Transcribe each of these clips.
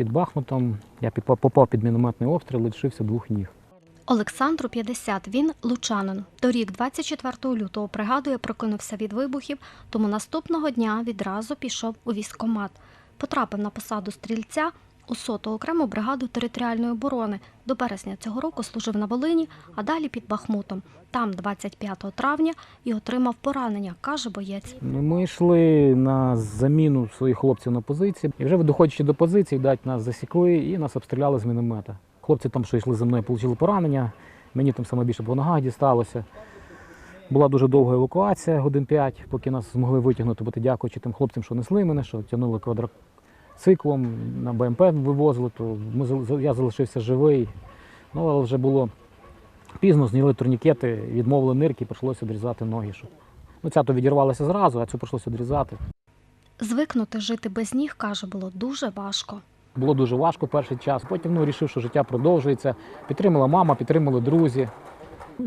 під Бахмутом. Я попав під мінометний обстріл, лишився двох ніг. Олександру 50, він лучанин. Торік, 24 лютого, пригадує, прокинувся від вибухів, тому наступного дня відразу пішов у військкомат. Потрапив на посаду стрільця у соту окрему бригаду територіальної оборони. До березня цього року служив на Волині, а далі під Бахмутом. Там 25 травня і отримав поранення, каже боєць. Ну, Ми йшли на заміну своїх хлопців на позиції. І вже доходячи до позиції, дать нас засікли і нас обстріляли з міномета. Хлопці там, що йшли за мною, отримали поранення. Мені там саме більше по ногах дісталося. Була дуже довга евакуація, годин 5, поки нас змогли витягнути, бо дякуючи тим хлопцям, що несли мене, що тягнули квадроциклом, на БМП вивозили, то ми, я залишився живий. Ну, але вже було пізно, зняли турнікети, відмовили нирки, прийшлося відрізати ноги. Щоб... Ну, ця то відірвалася зразу, а цю прийшлося відрізати. Звикнути жити без ніг, каже, було дуже важко. Було дуже важко перший час. Потім ну, вирішив, що життя продовжується. Підтримала мама, підтримали друзі.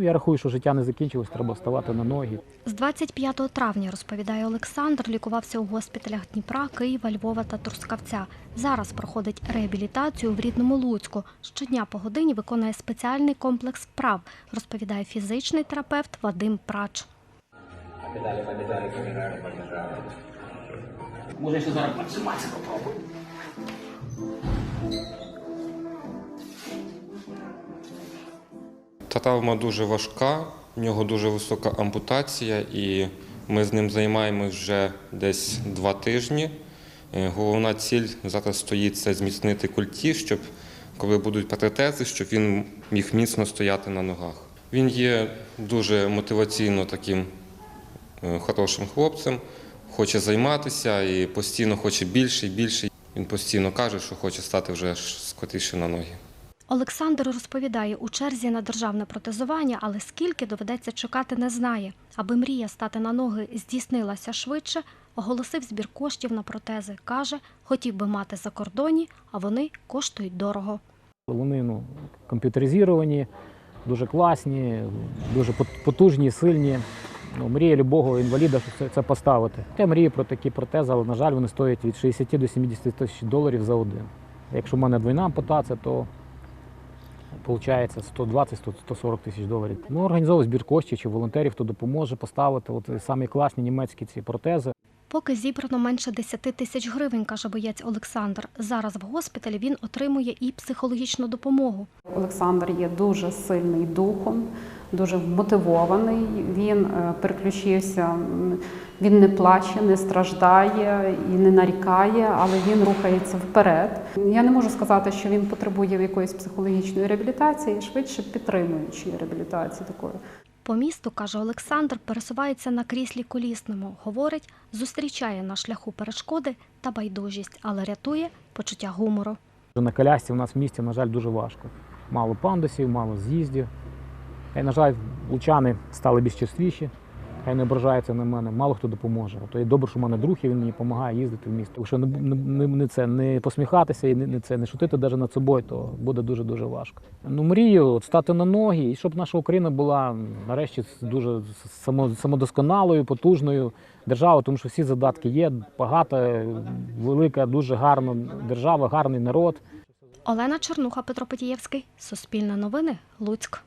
Я рахую, що життя не закінчилось, треба вставати на ноги. З 25 травня, розповідає Олександр, лікувався у госпіталях Дніпра, Києва, Львова та Трускавця. Зараз проходить реабілітацію в рідному Луцьку. Щодня по годині виконує спеціальний комплекс вправ, розповідає фізичний терапевт Вадим Прач. Може, ще зараз підсиматися попробую. Травма дуже важка, в нього дуже висока ампутація, і ми з ним займаємось вже десь два тижні. Е, Головна ціль зараз стоїть це зміцнити культі, щоб коли будуть протези, щоб він міг міцно стояти на ногах. Він є дуже мотиваційно таким е, хорошим хлопцем, хоче займатися і постійно хоче більше і більше. Він постійно каже, що хоче стати вже скоріше на ноги. Олександр розповідає, у черзі на державне протезування, але скільки доведеться чекати, не знає. Аби мрія стати на ноги здійснилася швидше, оголосив збір коштів на протези. Каже, хотів би мати за кордоні, а вони коштують дорого. Вони ну, комп'ютеризовані, дуже класні, дуже потужні, сильні. Ну, мрія любого інваліда це, це поставити. Я мрію про такі протези, але, на жаль, вони стоять від 60 до 70 тисяч доларів за один. Якщо в мене двойна ампутація, то виходить 120-140 тисяч доларів. Ну, організовуємо збір коштів чи волонтерів, хто допоможе поставити от самі класні німецькі ці протези. Поки зібрано менше 10 тисяч гривень, каже боєць Олександр. Зараз в госпіталі він отримує і психологічну допомогу. Олександр є дуже сильний духом, дуже вмотивований. Він е, переключився, він не плаче, не страждає і не нарікає, але він рухається вперед. Я не можу сказати, що він потребує якоїсь психологічної реабілітації, швидше підтримуючої реабілітації такої. По місту, каже Олександр, пересувається на кріслі колісному. Говорить, зустрічає на шляху перешкоди та байдужість, але рятує почуття гумору. На колясці у нас в місті, на жаль, дуже важко. Мало пандусів, мало з'їздів. І, на жаль, лучани стали більш чувствіші, хай не ображаються на мене, мало хто допоможе. То є добре, що в мене друг, і він мені допомагає їздити в місто. Якщо не, не, не, це, не посміхатися і не, не, це, не шутити навіть над собою, то буде дуже-дуже важко. Ну, мрію от, стати на ноги, і щоб наша Україна була нарешті дуже само, самодосконалою, потужною державою, тому що всі задатки є, багата, велика, дуже гарна держава, гарний народ. Олена Чернуха, Петро Петієвський, Суспільне новини, Луцьк.